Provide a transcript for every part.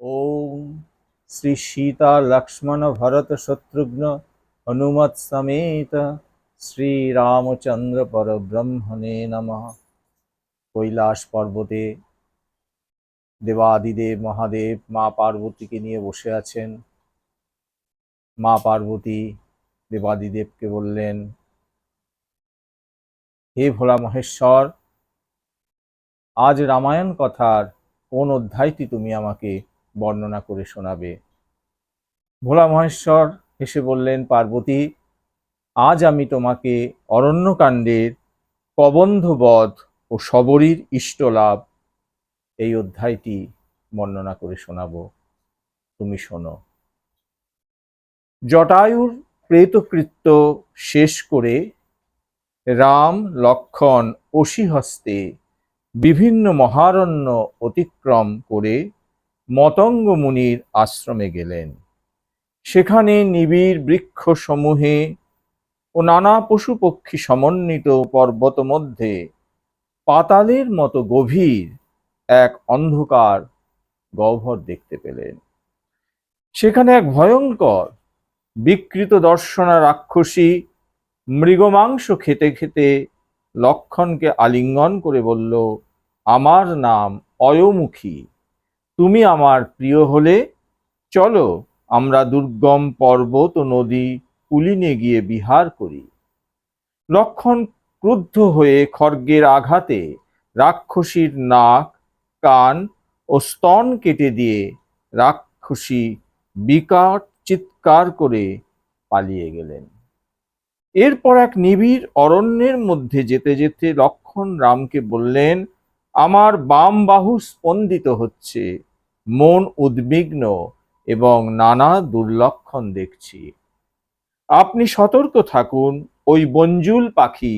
ওম শ্রী সীতা লক্ষ্মণ ভরত শত্রুঘ্ন হনুমৎ সমেত শ্রী রামচন্দ্র পরব্রহ্মণে নমঃ। কৈলাস পর্বতে দেবাদিদেব মহাদেব মা পার্বতীকে নিয়ে বসে আছেন। মা পার্বতী দেবাদিদেবকে বললেন, হে ভোলা মহেশ্বর, আজ রামায়ণ কথার কোন অধ্যায়টি তুমি আমাকে বর্ণনা করে শোনাবে। ভোলা মহেশ্বর হেসে বললেন, পার্বতী, আজ আমি তোমাকে অরণ্যকাণ্ডের কবন্ধবধ ও শবরীর ইষ্টলাভ এই অধ্যায়টি বর্ণনা করে শোনাবো। তুমি শোনো। জটায়ুর প্রেতকৃত্য শেষ করে রাম লক্ষণ অসিহস্তে বিভিন্ন মহারণ্য অতিক্রম করে মতঙ্গ মুনির আশ্রমে গেলেন। সেখানে নিবিড় বৃক্ষসমূহে ও নানা পশু পক্ষী সমন্বিত পর্বত মধ্যে পাতালের মতো গভীর এক অন্ধকার গহ্বর দেখতে পেলেন। সেখানে এক ভয়ঙ্কর বিকৃত দর্শনা রাক্ষসী মৃগমাংস খেতে খেতে লক্ষণকে আলিঙ্গন করে বলল, আমার নাম অয়মুখী। তুমি আমার প্রিয় হলে, চলো আমরা দুর্গম পর্বত ও নদী কুলিনে গিয়ে বিহার করি। লক্ষণ ক্রুদ্ধ হয়ে খড়গের আঘাতে রাক্ষসীর নাক, কান ও স্তন কেটে দিয়ে রাক্ষসী বিকট চিৎকার করে পালিয়ে গেলেন। এরপর এক নিবিড় অরণ্যের মধ্যে যেতে যেতে লক্ষণ রামকে বললেন, আমার বাম বাহু স্পন্দিত হচ্ছে। মন উদ্বিগ্ন এবং নানা দুর্লক্ষণ দেখছি। আপনি সতর্ক থাকুন, ওই বঞ্জুল পাখি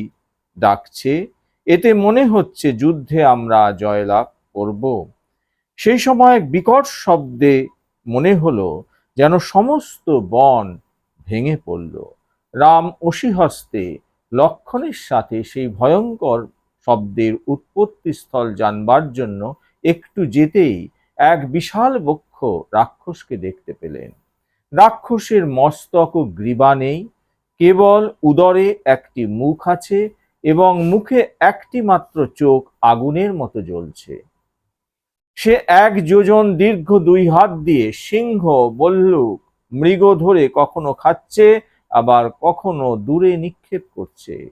ডাকছে, এতে মনে হচ্ছে যুদ্ধে আমরা জয়লাভ করব। সেই সময় বিকট শব্দে মনে হলো যেন সমস্ত বন ভেঙে পড়ল। রাম অসিহস্তে লক্ষণের সাথে সেই ভয়ঙ্কর শব্দের উৎপত্তিস্থল জানবার জন্য একটু যেতেই এক বিশাল বক্ষ রাক্ষসকে দেখতে পেলেন। রাক্ষসের মস্তক ও গ্রীবা নেই, কেবল উদরে একটি মুখ আছে এবং মুখে একটি মাত্র চোখ আগুনের মতো জ্বলছে। সে এক যোজন দীর্ঘ দুই হাত দিয়ে সিংহ, বল্লুক, মৃগ ধরে কখনো খাচ্ছে, আবার কখনো দূরে নিক্ষেপ করছে।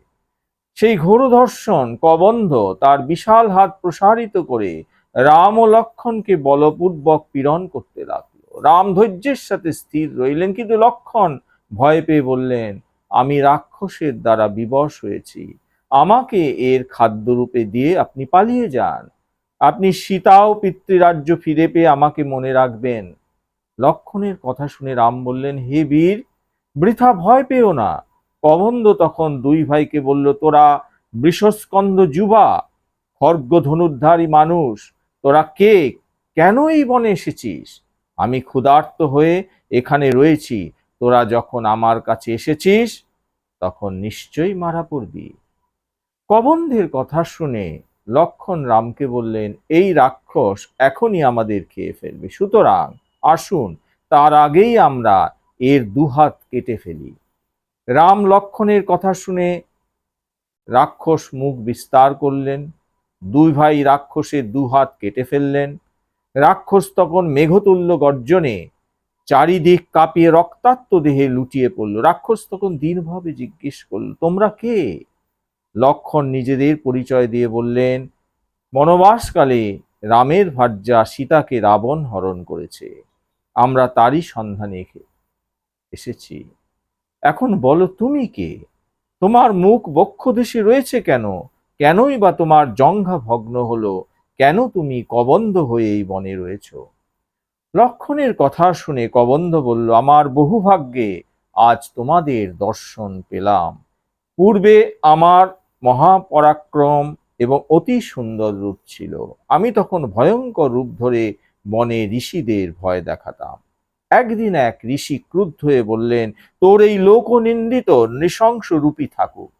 সেই ঘোর ধর্ষণ কবন্ধ তার বিশাল হাত প্রসারিত করে রাম ও লক্ষণকে বলপূর্বক পীড়ন করতে লাগল। রাম ধৈর্যের সাথে স্থির রইলেন কিন্তু লক্ষণ ভয় পেয়ে বললেন, আমি রাক্ষসের দ্বারা বিবশ হয়েছি। আমাকে এর খাদ্যরূপে দিয়ে আপনি পালিয়ে যান। আপনি সীতা ও পিতৃরাজ্য ফিরে পেয়ে আমাকে মনে রাখবেন। লক্ষণের কথা শুনে রাম বললেন, হে বীর, বৃথা ভয় পেও না। কবন্দ তখন দুই ভাইকে বলল, তোরা বৃষস্কন্দ যুবা খর্গ ধনুর্ধারী মানুষ তোরা কে? কেন এই বনে এসেছিস? আমি ক্ষুধার্ত হয়ে এখানে রয়েছি। তোরা যখন আমার কাছে এসেছিস, তখন নিশ্চয়ই মারা পড়বি। কবন্ধের কথা শুনে লক্ষণ রামকে বললেন, এই রাক্ষস এখনই আমাদের খেয়ে ফেলবে। সুতরাং আসুন, তার আগেই আমরা এর দুহাত কেটে ফেলি। রাম লক্ষণের কথা শুনে রাক্ষস মুখ বিস্তার করলেন। দুই ভাই রাক্ষসের দুহাত কেটে ফেললেন। রাক্ষস তখন মেঘতুল্য গর্জনে চারিদিক কাঁপিয়ে রক্তাক্ত দেহে লুটিয়ে পড়ল। রাক্ষস তখন দীনভাবে জিজ্ঞেস করল, তোমরা কে? লক্ষণ নিজেদের পরিচয় দিয়ে বললেন, বনবাসকালে রামের ভার্যা সীতাকে রাবণ হরণ করেছে। আমরা তারই সন্ধানে এসেছি। এখন বলো, তুমি কে? তোমার মুখ বক্ষদেশে রয়েছে কেন? কেনই বা তোমার জঙ্ঘা ভগ্ন হলো? কেন তুমি কবন্ধ হয়ে এই বনে রয়েছ? লক্ষণের কথা শুনে কবন্ধ বলল, আমার বহু ভাগ্যে আজ তোমাদের দর্শন পেলাম। পূর্বে আমার মহাপরাক্রম এবং অতি সুন্দর রূপ ছিল। আমি তখন ভয়ঙ্কর রূপ ধরে বনে ঋষিদের ভয় দেখাতাম। একদিন এক ঋষি ক্রুদ্ধ হয়ে বললেন, তোর এই লোকনিন্দিত নৃশংস রূপী থাকুক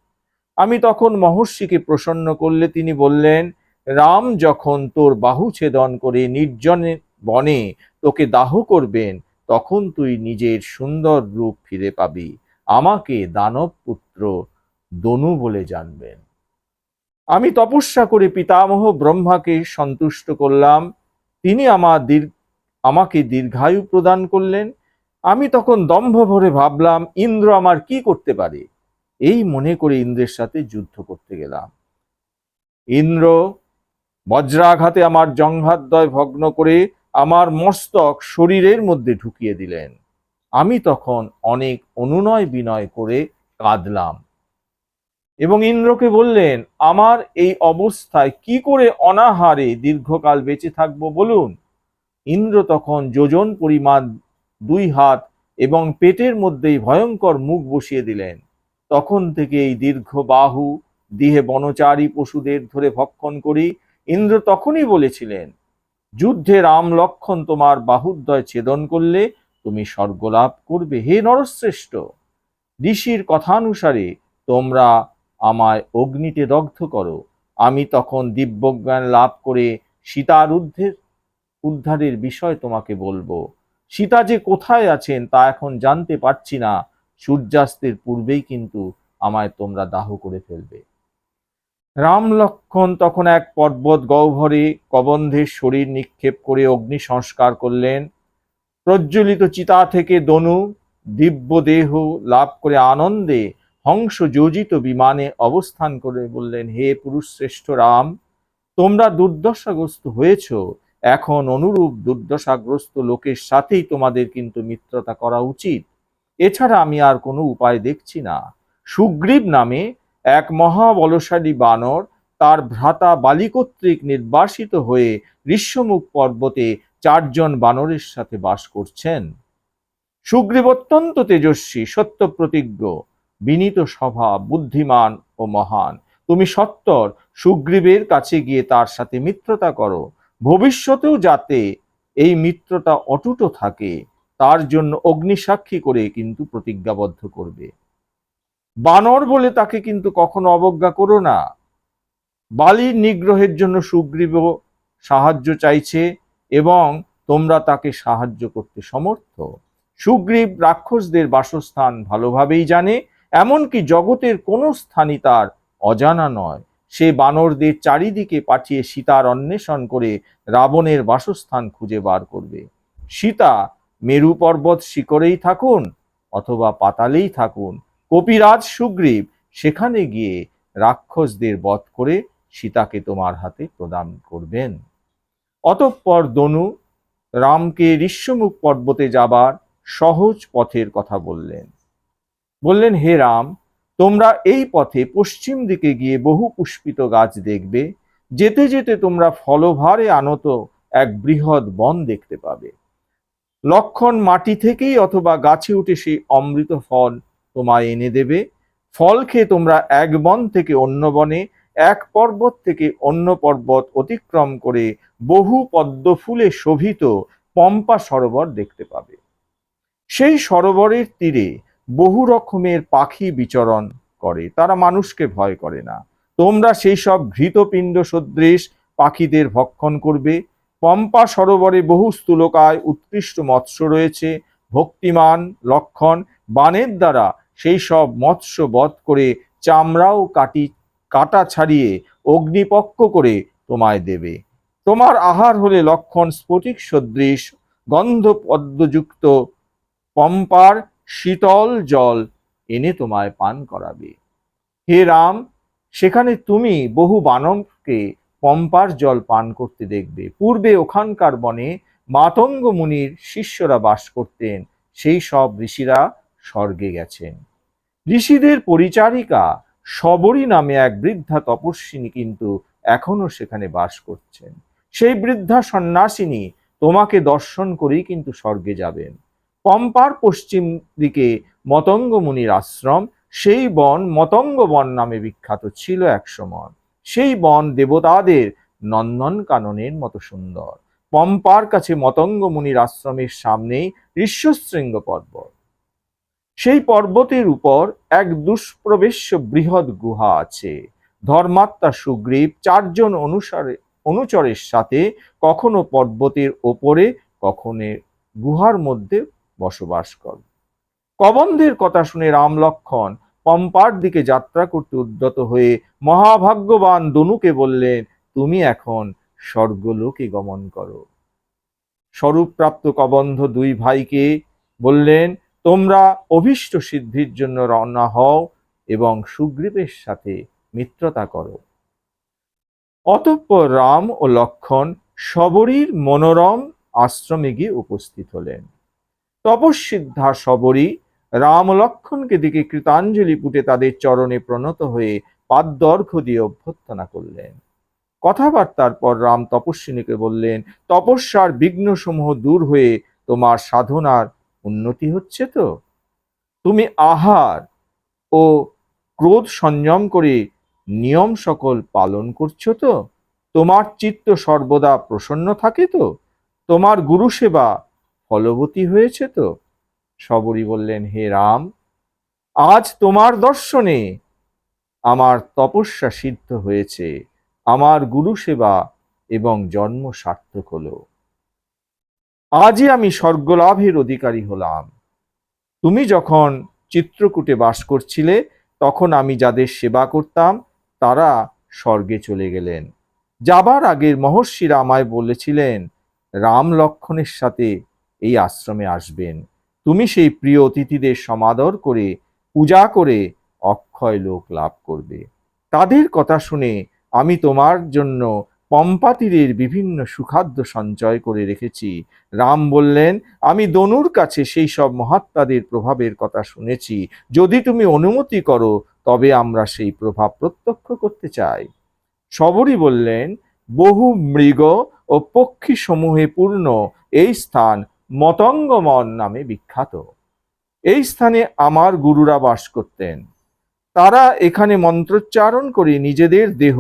আমি তখন মহর্ষিকে প্রসন্ন করলে তিনি বললেন, রাম যখন তোর বাহু ছেদন করে নির্জনে বনে তোকে দাহ করবেন, তখন তুই নিজের সুন্দর রূপ ফিরে পাবি। আমাকে দানব পুত্র দনু বলে জানবেন। আমি তপস্যা করে পিতামহ ব্রহ্মাকে সন্তুষ্ট করলাম। তিনি আমার দীর্ঘ, আমাকে দীর্ঘায়ু প্রদান করলেন। আমি তখন দম্ভ ভরে ভাবলাম, ইন্দ্র আমার কি করতে পারে? এই মনে করে ইন্দ্রের সাথে যুদ্ধ করতে গেলাম। ইন্দ্র, বজ্রাঘাতে আমার জঙ্ঘাদ্বয় ভগ্ন করে আমার মস্তক শরীরের মধ্যে ঢুকিয়ে দিলেন। আমি তখন অনেক অনুনয় বিনয় করে কাঁদলাম এবং ইন্দ্রকে বললেন, আমার এই অবস্থায় কি করে অনাহারে দীর্ঘকাল বেঁচে থাকব বলুন? ইন্দ্র তখন যোজন পরিমাণ দুই হাত এবং পেটের মধ্যেই ভয়ঙ্কর মুখ বসিয়ে দিলেন। তখন থেকে এই দীর্ঘ বাহু দেহে বনচারী পশুদের ধরে ভক্ষণ করি। ইন্দ্র তখনই বলেছিলেন, যুদ্ধে রাম লক্ষণ তোমার বাহুদ্বয় ছেদন করলে তুমি স্বর্গলাভ করবে। হে নরশ্রেষ্ঠ, ঋষির কথানুসারে তোমরা আমায় অগ্নিতে দগ্ধ করো। আমি তখন দিব্যজ্ঞান লাভ করে সীতার উদ্ধের, উদ্ধারের বিষয় তোমাকে বলব। সীতা যে কোথায় আছেন তা এখন জানতে পারছি না। সূর্যাস্তের পূর্বেই কিন্তু আমায় তোমরা দাহ করে ফেলবে। রাম লক্ষণ তখন এক পর্বত গহ্বরে কবন্ধের শরীর নিক্ষেপ করে অগ্নি সংস্কার করলেন। প্রজ্বলিত চিতা থেকে দনু, দিব্য দেহ লাভ করে আনন্দে হংস যোজিত বিমানে অবস্থান করে বললেন, হে পুরুষ শ্রেষ্ঠ রাম, তোমরা দুর্দশাগ্রস্ত হয়েছ। এখন অনুরূপ দুর্দশাগ্রস্ত লোকের সাথেই তোমাদের কিন্তু মিত্রতা করা উচিত। এছাড়া আমি আর কোনো উপায় দেখছি না। সুগ্রীব নামে এক মহাবলশালী বানর তার ভ্রাতা বালি কর্তৃক নির্বাসিত হয়ে ঋষ্যমুখ পর্বতে চারজন বানরের সাথে বাস করছেন। সুগ্রীব অত্যন্ত তেজস্বী সত্য প্রতিজ্ঞ বিনীত স্বভাব, বুদ্ধিমান ও মহান। তুমি সত্তর, সুগ্রীবের কাছে গিয়ে তার সাথে মিত্রতা করো। ভবিষ্যতেও যাতে এই মিত্রতা অটুট থাকে। তার জন্য অগ্নিসাক্ষী করে কিন্তু প্রতিজ্ঞাবদ্ধ করবে। বানর বলে তাকে কিন্তু কখনো অবজ্ঞা করো না। বালির নিগ্রহের জন্য সুগ্রীব সাহায্য চাইছে এবং তোমরা তাকে সাহায্য করতে সমর্থ। সুগ্রীব রাক্ষসদের বাসস্থান ভালোভাবেই জানে, এমনকি জগতের কোনো স্থানই তার অজানা নয়। সে বানরদের চারিদিকে পাঠিয়ে সীতার অন্বেষণ করে রাবণের বাসস্থান খুঁজে বার করবে। সীতা মেরু পর্বত শিখরেই থাকুন অথবা পাতালেই থাকুন। কপিরাজ সুগ্রীব, সেখানে গিয়ে রাক্ষসদের বধ করে সীতাকে তোমার হাতে প্রদান করবেন। অতঃপর দনু রামকে ঋষ্যমুখ পর্বতে যাবার সহজ পথের কথা বললেন। বললেন, হে রাম, তোমরা এই পথে পশ্চিম দিকে গিয়ে বহু পুষ্পিত গাছ দেখবে। যেতে যেতে তোমরা ফলভারে আনত এক বৃহৎ বন দেখতে পাবে। লক্ষণ মাটি থেকেই অথবা গাছে উঠে সেই অমৃত ফল তোমায় এনে দেবে। ফল খেয়ে তোমরা এক বন থেকে অন্য বনে, এক পর্বত থেকে অন্য পর্বত অতিক্রম করে বহু পদ্ম ফুলে শোভিত পম্পা সরোবর দেখতে পাবে। সেই সরোবরের তীরে বহু রকমের পাখি বিচরণ করে। তারা মানুষকে ভয় করে না। তোমরা সেই সব ঘৃতপিণ্ড সদৃশ পাখিদের ভক্ষণ করবে। পম্পা সরোবরে বহু স্থূলকায় উৎকৃষ্ট মৎস্য রয়েছে। ভক্তিমান, লক্ষণ, বানের দ্বারা সেই সব মৎস্য বধ করে চামড়াও কাটি, কাটা ছাড়িয়ে অগ্নিপক্ষ করে তোমায় দেবে। তোমার আহার হলে লক্ষণ স্ফটিক সদৃশ গন্ধ পদ্মযুক্ত পম্পার শীতল জল এনে তোমায় পান করাবে। হে রাম, সেখানে তুমি বহু বানবকে পম্পার জল পান করতে দেখবে। পূর্বে ওখানকার বনে মাতঙ্গ মুনির শিষ্যরা বাস করতেন, সেই সব ঋষিরা স্বর্গে গেছেন। ঋষিদের পরিচারিকা সবরী নামে এক বৃদ্ধা তপস্বিনী কিন্তু এখনও সেখানে বাস করছেন। সেই বৃদ্ধা সন্ন্যাসিনী তোমাকে দর্শন করেই কিন্তু স্বর্গে যাবেন। পম্পার পশ্চিম দিকে মতঙ্গ মুনির আশ্রম, সেই বন মতঙ্গ বন নামে বিখ্যাত ছিল একসময় সেই বন দেবতাদের নন্দন কাননের মতো সুন্দর। পম্পার কাছে মতঙ্গ মুনির আশ্রমের সামনেই ঋষ্যশৃঙ্গ পর্বত। সেই পর্বতের উপর এক দুষ্প্রবেশ্য বৃহৎ গুহা আছে। ধর্মাত্মা সুগ্রীব চারজন অনুসারে, অনুচরের সাথে কখনো পর্বতের ওপরে, কখনো গুহার মধ্যে বসবাস কর কবন্ধের কথা শুনে রাম লক্ষণ পম্পার দিকে যাত্রা করতে উদ্যত হয়ে মহাভাগ্যবান দনুকে বললেন, তুমি এখন স্বর্গলোকে গমন করো। স্বরূপপ্রাপ্ত কবন্ধ দুই ভাইকে বললেন, তোমরা অভীষ্ট সিদ্ধির জন্য রওনা হও এবং সুগ্রীবের সাথে মিত্রতা করো। অতঃপর রাম ও লক্ষণ শবরীর মনোরম আশ্রমে গিয়ে উপস্থিত হলেন। তপস্বিদ্ধা শবরী রাম লক্ষণকে দিকে কৃতাঞ্জলি পুটে তাদের চরণে প্রণত হয়ে পাদ্যর্ঘ দিয়ে অভ্যর্থনা করলেন। কথাবার্তার পর রাম তপস্বিনীকে বললেন, তপস্যার বিঘ্নসমূহ দূর হয়ে তোমার সাধনার উন্নতি হচ্ছে তো? তুমি আহার ও ক্রোধ সংযম করে নিয়ম সকল পালন করছ তো? তোমার চিত্ত সর্বদা প্রসন্ন থাকে তো? তোমার গুরু সেবা ফলবতী হয়েছে তো? সবরী বললেন, হে রাম, আজ তোমার দর্শনে আমার তপস্যা সিদ্ধ হয়েছে, আমার গুরু সেবা এবং জন্ম সার্থক হলো। আজই আমি স্বর্গলাভের অধিকারী হলাম। তুমি যখন চিত্রকূটে বাস করছিলে, তখন আমি যাদের সেবা করতাম, তারা স্বর্গে চলে গেলেন। যাবার আগের মহর্ষিরা আমায় বলেছিলেন, রাম লক্ষণের সাথে এই আশ্রমে আসবেন। তুমি সেই প্রিয় অতিথিদের সমাদর করে, পূজা করে অক্ষয় লোক লাভ করবে। তাদের কথা শুনে আমি তোমার জন্য পম্পা তীরের বিভিন্ন সুখাদ্য সঞ্চয় করে রেখেছি। রাম বললেন, আমি দনুর কাছে সেই সব মহাত্মাদের প্রভাবের কথা শুনেছি। যদি তুমি অনুমতি করো, তবে আমরা সেই প্রভাব প্রত্যক্ষ করতে চাই। সবরই বললেন, বহু মৃগ ও পক্ষী সমূহে পূর্ণ এই স্থান মতঙ্গমন নামে বিখ্যাত। এই স্থানে আমার গুরুরা বাস করতেন। তারা এখানে মন্ত্রোচ্চারণ করে নিজেদের দেহ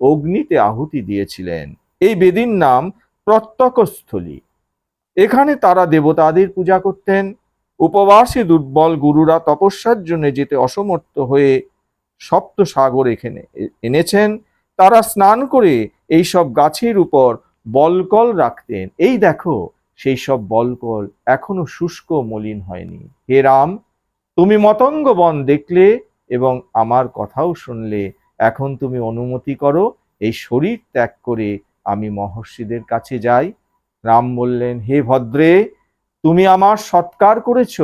অগ্নিতে আহুতি দিয়েছিলেন। এই বেদির নাম প্রত্যকস্থলী। এখানে তারা দেবতাদের পূজা করতেন। উপবাসে দুর্বল গুরুরা তপস্যার জন্য যেতে অসমর্থ হয়ে সপ্ত সাগর এখানে এনেছেন। তারা স্নান করে এই সব গাছের উপর বলকল রাখতেন। এই দেখো সেই সব বলকল এখনও শুষ্ক মলিন হয়নি। হে রাম, তুমি মতঙ্গ বন দেখলে এবং আমার কথাও শুনলে। এখন তুমি অনুমতি করো, এই শরীর ত্যাগ করে আমি মহর্ষিদের কাছে যাই। রাম বললেন, হে ভদ্রে, তুমি আমার সৎকার করেছ,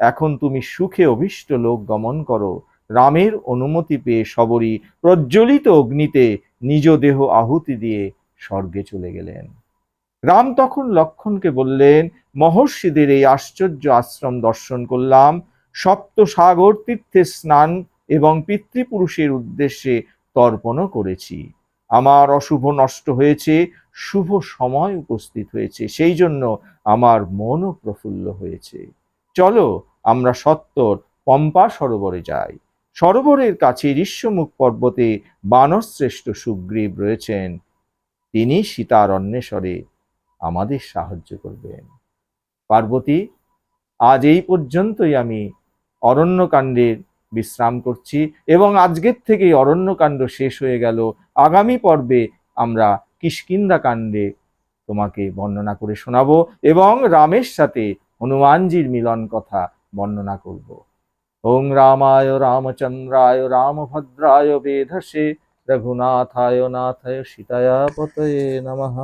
এখন তুমি সুখে অভীষ্ট লোক গমন করো। রামের অনুমতি পেয়ে সবরই প্রজ্বলিত অগ্নিতে নিজ দেহ আহুতি দিয়ে স্বর্গে চলে গেলেন। রাম তখন লক্ষণকে বললেন, মহর্ষিদের এই আশ্চর্য আশ্রম দর্শন করলাম। সপ্ত সাগর তীর্থে স্নান এবং পিতৃপুরুষের উদ্দেশ্যে তর্পণও করেছি। আমার অশুভ নষ্ট হয়েছে, শুভ সময় উপস্থিত হয়েছে, সেই জন্য আমার মনও প্রফুল্ল হয়েছে। চলো আমরা সত্তর পম্পা সরোবরে যাই। সরোবরের কাছে ঋষ্যমুখ পর্বতে বানরশ্রেষ্ঠ সুগ্রীব রয়েছেন। তিনি সীতার অন্বেষরে আমাদের সাহায্য করবেন। পার্বতী, আজ এই পর্যন্তই আমি অরণ্যকাণ্ডের বিশ্রাম করছি এবং আজকের থেকেই অরণ্যকাণ্ড শেষ হয়ে গেল। আগামী পর্বে আমরা কিষ্কিন্দা কাণ্ডে তোমাকে বর্ণনা করে শোনাব এবং রামের সাথে হনুমানজির মিলন কথা বর্ণনা করব। ওং রামায়, রামচন্দ্রায়, রামভদ্রায়, বেধসে, রঘুনাথায় নাথায় সীতায়া পতয়ে নমঃ।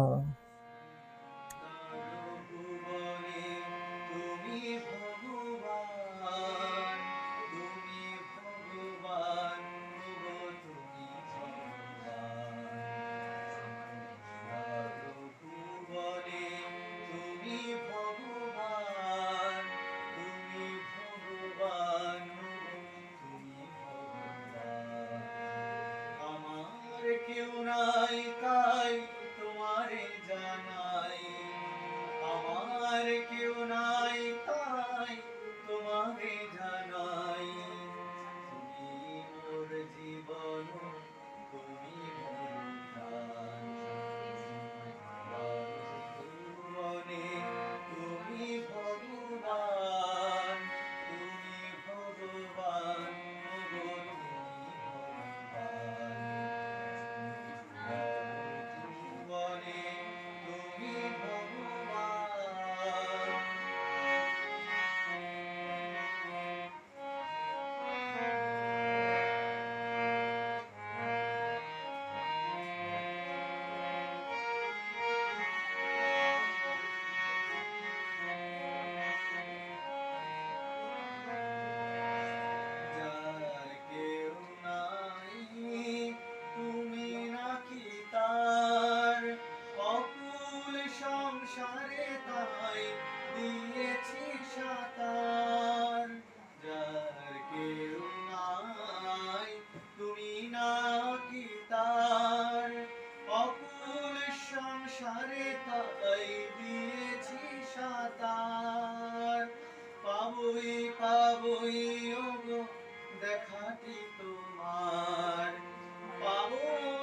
সারে তাই দিয়েছি সাতার। পাবই পাবই ওগো দেখাটি তোমার। পাবো